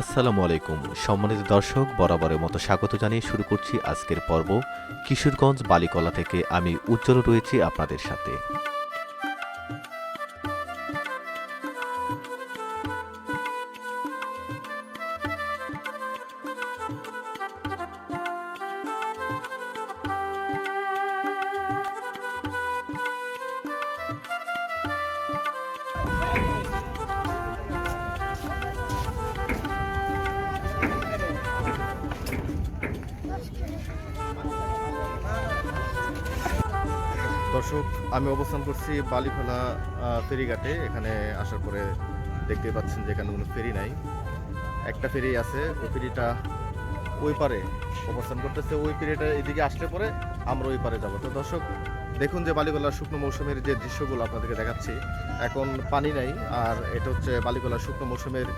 আসসালামু আলাইকুম। সম্মানিত দর্শক, বরাবরের মতো স্বাগত জানিয়ে শুরু করছি আজকের পর্ব কিশোরগঞ্জ বালিকলা থেকে আমি উজ্জ্বল রয়েছি আপনাদের সাথে। দর্শক, আমি অবস্থান করছি বালিখোলা ফেরিঘাটে। এখানে আসার পরে দেখতে পাচ্ছেন যে এখানে কোনো ফেরি নাই। একটা ফেরি আছে, ওই ফেরিটা ওই পারে অবস্থান করতেছে। ওই ফেরিটা এদিকে আসলে পরে আমরা ওই পারে যাব। তো দর্শক, দেখুন যে বালিগোলার শুকনো মৌসুমের যে দৃশ্যগুলো আপনাদেরকে দেখাচ্ছি, এখন পানি নাই। আর এটা হচ্ছে বালিগোলার শুকনো মৌসুমের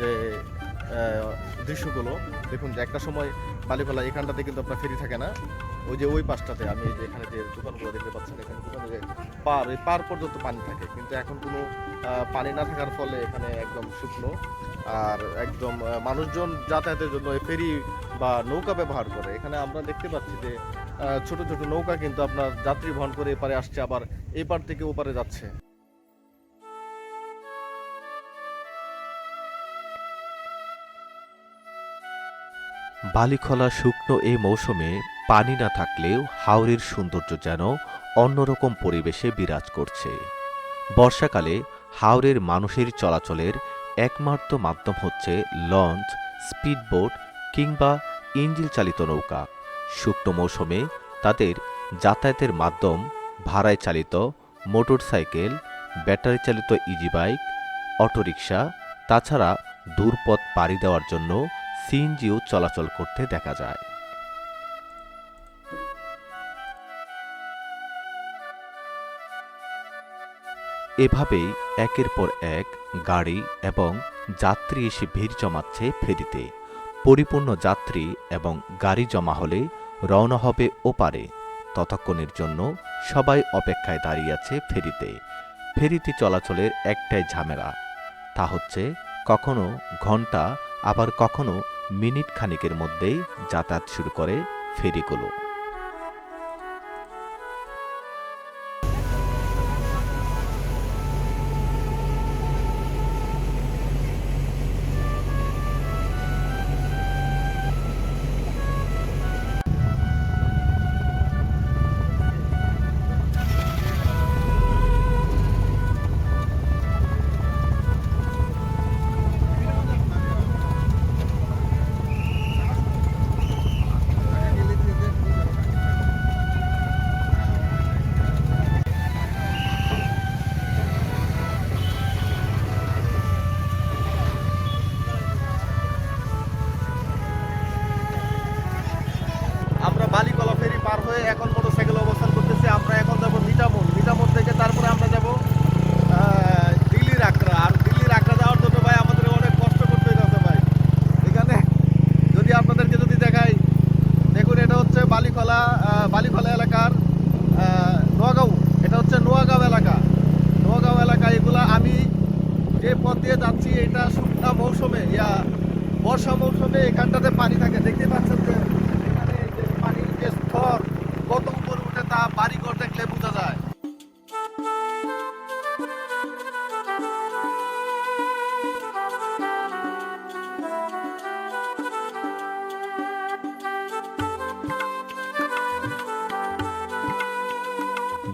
যে দৃশ্যগুলো, দেখুন যে একটা সময় বালিগোলা এখানটাতে কিন্তু আপনার ফেরি থাকে না। ওই যে ওই পাশটাতে আমি যে এখানে যে দোকানগুলো দেখতে পাচ্ছেন, এখানে দোকানে যে পার, ওই পার পর্যন্ত পানি থাকে। কিন্তু এখন কোনো পানি না থাকার ফলে এখানে একদম শুকনো। আর একদম মানুষজন যাতায়াতের জন্য ফেরি বা নৌকা ব্যবহার করে। এখানে আমরা দেখতে পাচ্ছি যে ছোট ছোট নৌকা কিন্তু আপনার যাত্রী বহন করে এপারে আসছে, আবার এপার থেকে ওপারে যাচ্ছে। বালিখলা শুকনো এই মৌসুমে পানি না থাকলেও হাওরের সৌন্দর্য যেন অন্যরকম পরিবেশে বিরাজ করছে। বর্ষাকালে হাওরের মানুষের চলাচলের একমাত্র মাধ্যম হচ্ছে লঞ্চ, স্পিডবোট কিংবা ইঞ্জিল চালিত নৌকা। শুকনো মৌসুমে তাদের যাতায়াতের মাধ্যম ভাড়ায় চালিত মোটরসাইকেল ব্যাটারি চালিত ইজি বাইক অটোরিকশা, তাছাড়া দূরপথ পাড়ি দেওয়ার জন্য সিএনজিও চলাচল করতে দেখা যায়। এভাবেই একের পর এক গাড়ি এবং যাত্রী এসে ভিড় জমাচ্ছে ফেরিতে। পরিপূর্ণ যাত্রী এবং গাড়ি জমা হলে রওনা হবে ওপারে। ততক্ষণের জন্য সবাই অপেক্ষায় দাঁড়িয়ে আছে ফেরিতে। ফেরিতে চলাচলের একটাই ঝামেলা, তা হচ্ছে কখনো ঘণ্টা আবার কখনো মিনিট খানিকের মধ্যেই যাতায়াত শুরু করে ফেরিগুলো।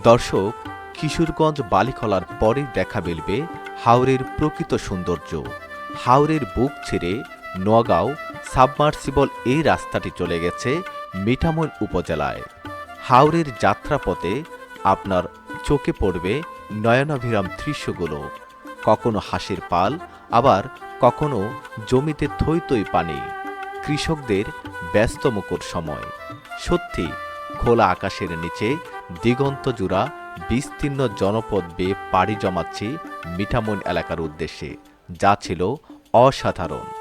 দর্শক কিশোরগঞ্জ বালিখলার পরে দেখা মিলবে হাওরের প্রকৃত সৌন্দর্য। হাওরের বুক ছেড়ে নোয়াগাঁও সাবমার্সিবল এই রাস্তাটি চলে গেছে মিঠামইন উপজেলায়। হাওরের যাত্রাপথে আপনার চোখে পড়বে নয়নাভিরাম দৃশ্যগুলো। কখনো হাসির পাল, আবার কখনো জমিতে থই থই পানি। কৃষকদের ব্যস্তমুখর সময়। সত্যি, খোলা আকাশের নিচে দিগন্ত জুড়া বিস্তীর্ণ জনপদ বেয়ে পাড়ি জমাচ্ছি মিঠামইন এলাকার উদ্দেশ্যে যা ছিল অসাধারণ।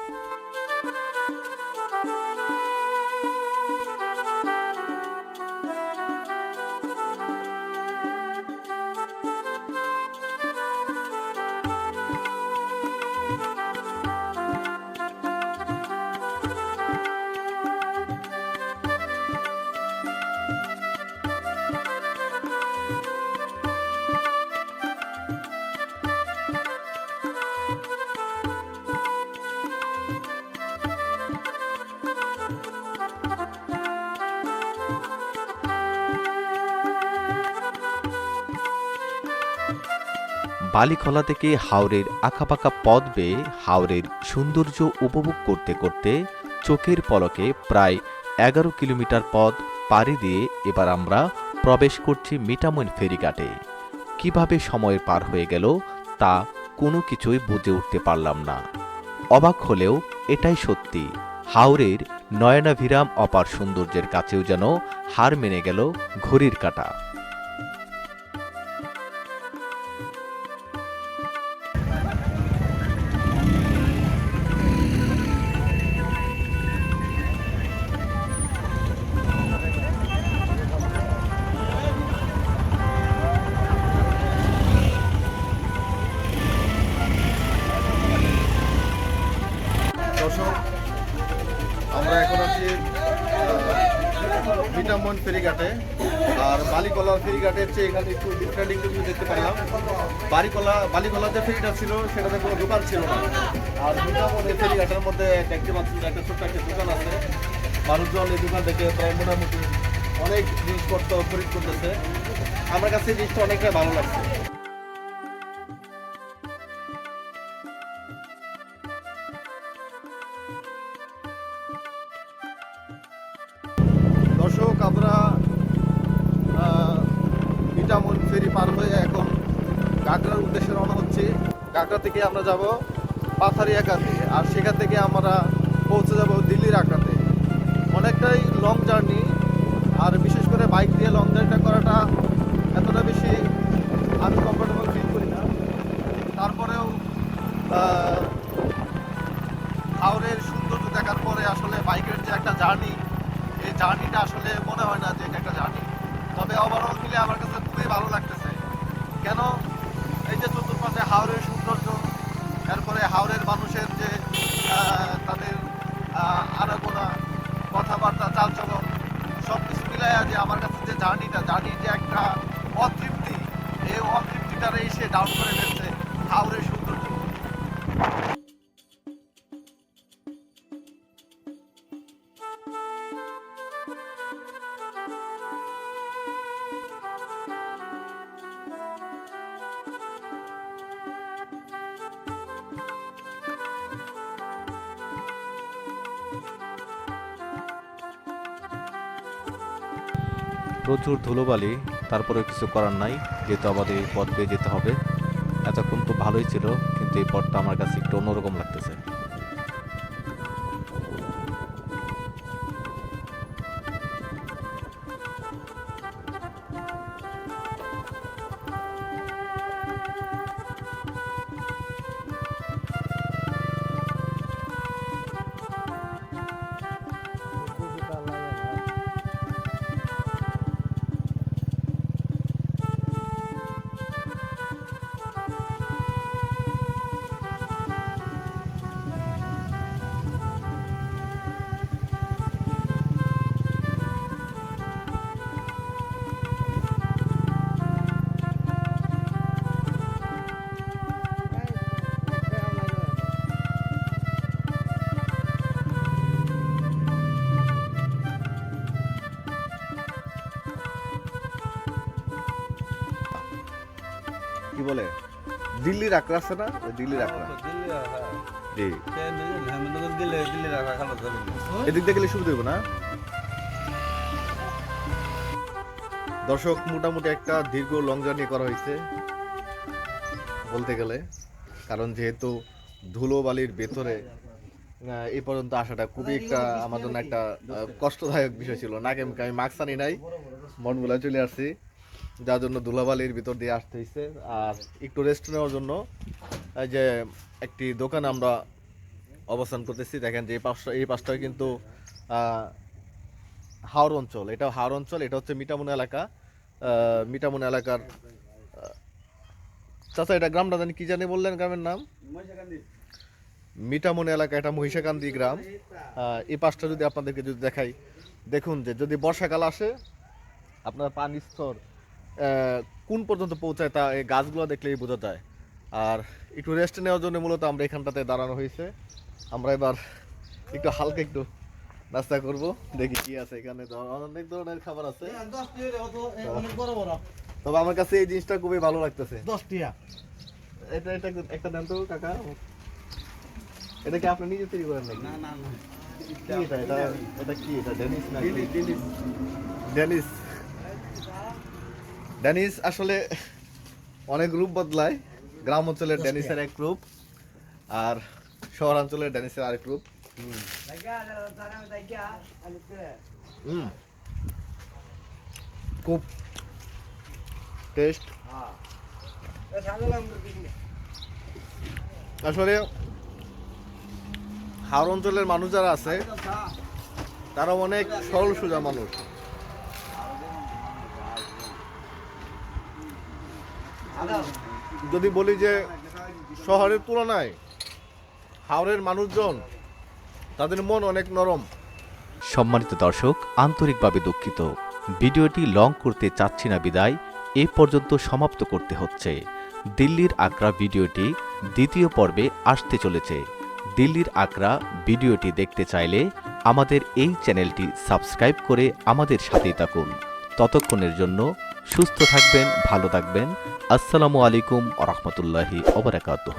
বালিখলা থেকে হাওরের আঁকাপাকা পথ বেয়ে হাওরের সৌন্দর্য উপভোগ করতে করতে চোখের পলকে প্রায় এগারো কিলোমিটার পথ পাড়ি দিয়ে এবার আমরা প্রবেশ করছি মিটামইন ফেরিঘাটে। কীভাবে সময় পার হয়ে গেল তা কোনো কিছুই বুঝে উঠতে পারলাম না। অবাক হলেও এটাই সত্যি, হাওরের নয়নাভিরাম অপার সৌন্দর্যের কাছেও যেন হার মেনে গেল ঘড়ির কাঁটা। আমরা এখন আছি ভিটামন ফেরিঘাটে। আর বালিকলার ফেরিঘাটের চেয়ে এখানে একটু ডিফারেন্ট একটু দেখতে পারলাম। বালিকলা বালিকলা যে ফেরিটা ছিল, সেটাতে কোনো দোকান ছিল না। আর ভিটামন এই ফেরিঘাটের মধ্যে দেখতে পাচ্ছি একটা ছোট্ট একটা দোকান আছে। মানুষজন এই দোকান থেকে প্রায় মোটামুটি অনেক জিনিসপত্র খরিদ করতেছে। আমার কাছে এই জিনিসটা অনেকটাই ভালো লাগছে। কাকড়া থেকে আমরা যাব পাথারিয়াকাতে আর সেখান থেকে আমরা পৌঁছে যাব দিল্লির আগ্রাতে অনেকটাই অতৃপ্তিটারে এসে ডাউন করে ফেলছে হাওড়ের প্রচুর ধুলোবালি তারপরে কিছু করার নাই, যেহেতু আমাদের এই পথ বেয়ে যেতে হবে। এতক্ষণ তো ভালোই ছিল, কিন্তু এই পথটা আমার কাছে একটু অন্যরকম লাগতেছে। কি বলে? দিল্লির আকরা আছে না? দিল্লির আকরা জি। এদিক দিয়ে গেলে সুবিধা না? দর্শক মোটামুটি একটা দীর্ঘ লং জার্নি করা হয়েছে বলতে গেলে। কারণ যেহেতু ধুলো বালির ভেতরে এই পর্যন্ত আসাটা খুবই একটা আমার জন্য একটা কষ্টদায়ক বিষয় ছিল। নাকে মুখে আমি মাস্ক আনি নাই মনগুলা চলে আসছি। যার জন্য ধুলাবালির ভিতর দিয়ে আসতে হয়েছে আর একটু রেস্ট নেওয়ার জন্য যে একটি দোকান আমরা অবস্থান করতেছি, দেখেন যে এই পাশটা এই পাশটায় কিন্তু হাওড় অঞ্চল। এটা হাওড় অঞ্চল, এটা হচ্ছে মিটামুন এলাকা। মিটামুন এলাকার চাচা, এটা গ্রামটা জানি কি জানি বললেন গ্রামের নাম? মিটামুন এলাকা, এটা মহিষাকান্দি গ্রাম। এই পাশটা যদি আপনাদেরকে যদি দেখাই, দেখুন যে যদি বর্ষাকাল আসে, আপনার পানির স্তর কোন পর্যন্ত পৌঁছায় তা এই গাছগুলো দেখলেই বোঝা যায়। আর একটু রেস্ট নেওয়ার জন্য মূলত আমরা এখানটাতে দাঁড়ানো হয়েছে। আমরা এবার একটু হালকা একটু নাস্তা করব দেখি কি আছে এখানে। অনেক ধরনের খাবার আছে। তবে আমার কাছে এই জিনিসটা খুবই ভালো লাগতেছে। দশ এটা এটা একটা দেন তো কাকা। এটা কি আপনি নিজে তৈরি করেন নাকি? না না না। এটা? এটা কি? এটা ডেনিস না দিল্লি ডেনিস ডেনিস আসলে অনেক রূপ বদলায়। গ্রাম অঞ্চলের ড্যানিসের এক রূপ আর শহরাঞ্চলের ডেনিসের আরেক রূপ। হুম। খুব টেস্ট আসলে হাওড় অঞ্চলের মানুষ যারা আছে তারা অনেক সরল সোজা মানুষ। যদি বলি যে শহরের তুলনায় হাওড়ের মানুষজন তাদের মন অনেক নরম। সম্মানিত দর্শক, আন্তরিকভাবে দুঃখিত। ভিডিওটি লং করতে চাচ্ছি না বিদায়। এ পর্যন্ত সমাপ্ত করতে হচ্ছে। দিল্লির আগ্রা ভিডিওটি দ্বিতীয় পর্বে আসতে চলেছে। দিল্লির আগ্রা ভিডিওটি দেখতে চাইলে আমাদের এই চ্যানেলটি সাবস্ক্রাইব করে আমাদের সাথেই থাকুন। ততক্ষণের জন্য সুস্থ থাকবেন ভালো থাকবেন। আসসালামু আলাইকুম রহমতুল্লাহি ওবরাকাতুহ